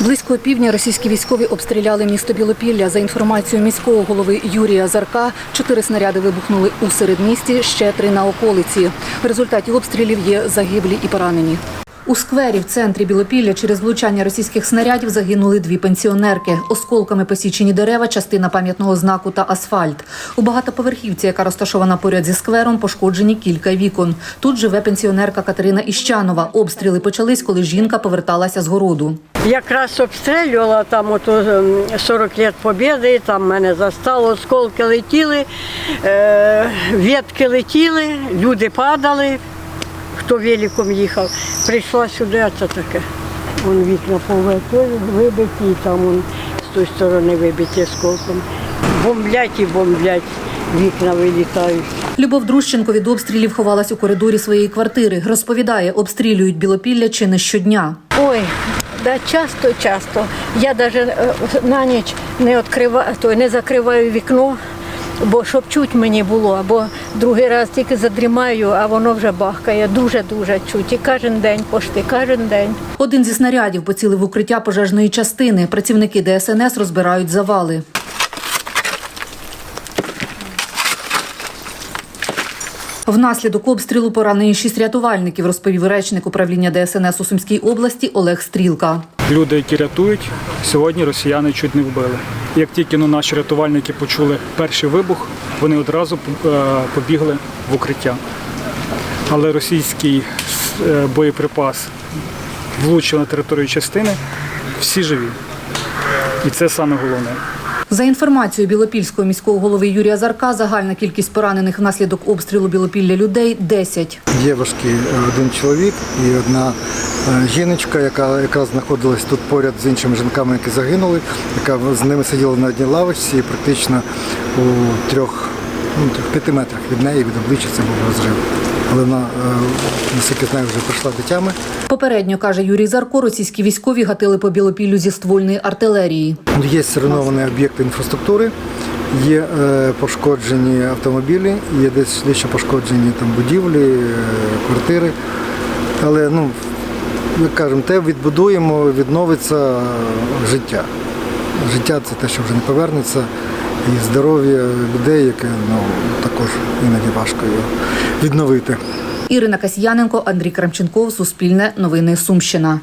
Близько півдня російські військові обстріляли місто Білопілля. За інформацією міського голови Юрія Зарка, чотири снаряди вибухнули у середмісті, ще три на околиці. В результаті обстрілів є загиблі і поранені. У сквері в центрі Білопілля через влучання російських снарядів загинули дві пенсіонерки. Осколками посічені дерева, частина пам'ятного знаку та асфальт. У багатоповерхівці, яка розташована поряд зі сквером, пошкоджені кілька вікон. Тут живе пенсіонерка Катерина Іщанова. Обстріли почались, коли жінка поверталася з городу. Якраз обстрілювала там ото ем, 40 лет Побєди, там мене застало, осколки летіли, е, ветки летіли, люди падали, хто великом їхав. Прийшла сюди, а це таке. Вон вікна пове- вибиті, там з тої сторони вибиті осколком. Бомблять і бомблять, вікна вилітають. Любов Друщенко від обстрілів ховалась у коридорі своєї квартири. Розповідає, обстрілюють Білопілля чи не щодня. Ой, да часто, часто. Я навіть на ніч не відкриваю, то не закриваю вікно, бо щоб чуть мені було, або другий раз тільки задрімаю, а воно вже бахкає. Дуже-дуже чуть. І кожен день пошти, кожен день. Один зі снарядів поцілив укриття пожежної частини. Працівники ДСНС розбирають завали. Внаслідок обстрілу поранені шість рятувальників, розповів речник управління ДСНС у Сумській області Олег Стрілка. Люди, які рятують, сьогодні росіяни чуть не вбили. Як тільки ну, наші рятувальники почули перший вибух, вони одразу е, побігли в укриття. Але російський е, боєприпас влучив на територію частини, всі живі. І це саме головне. За інформацією Білопільського міського голови Юрія Зарка, загальна кількість поранених внаслідок обстрілу Білопілля людей 10. Є важкий е, один чоловік і одна е, жіночка, яка якраз знаходилась тут поряд з іншими жінками, які загинули, яка з ними сиділа на одній лавочці і практично у трьох, ну, п'яти метрах від неї, від обличчя це був розрив. Але вона, е, наскільки знаю, вже прийшла до тями. Попередньо, каже Юрій Зарко, російські військові гатили по Білопіллю зі ствольної артилерії. Є зруйновані об'єкти інфраструктури, є е, пошкоджені автомобілі, є десь дещо пошкоджені там будівлі, е, квартири. Але ну, як кажемо, те відбудуємо, відновиться життя. Життя це те, що вже не повернеться, і здоров'я людей, яке ну, також іноді важко його відновити. Ірина Касьяненко, Андрій Крамченков, Суспільне, Новини Сумщина.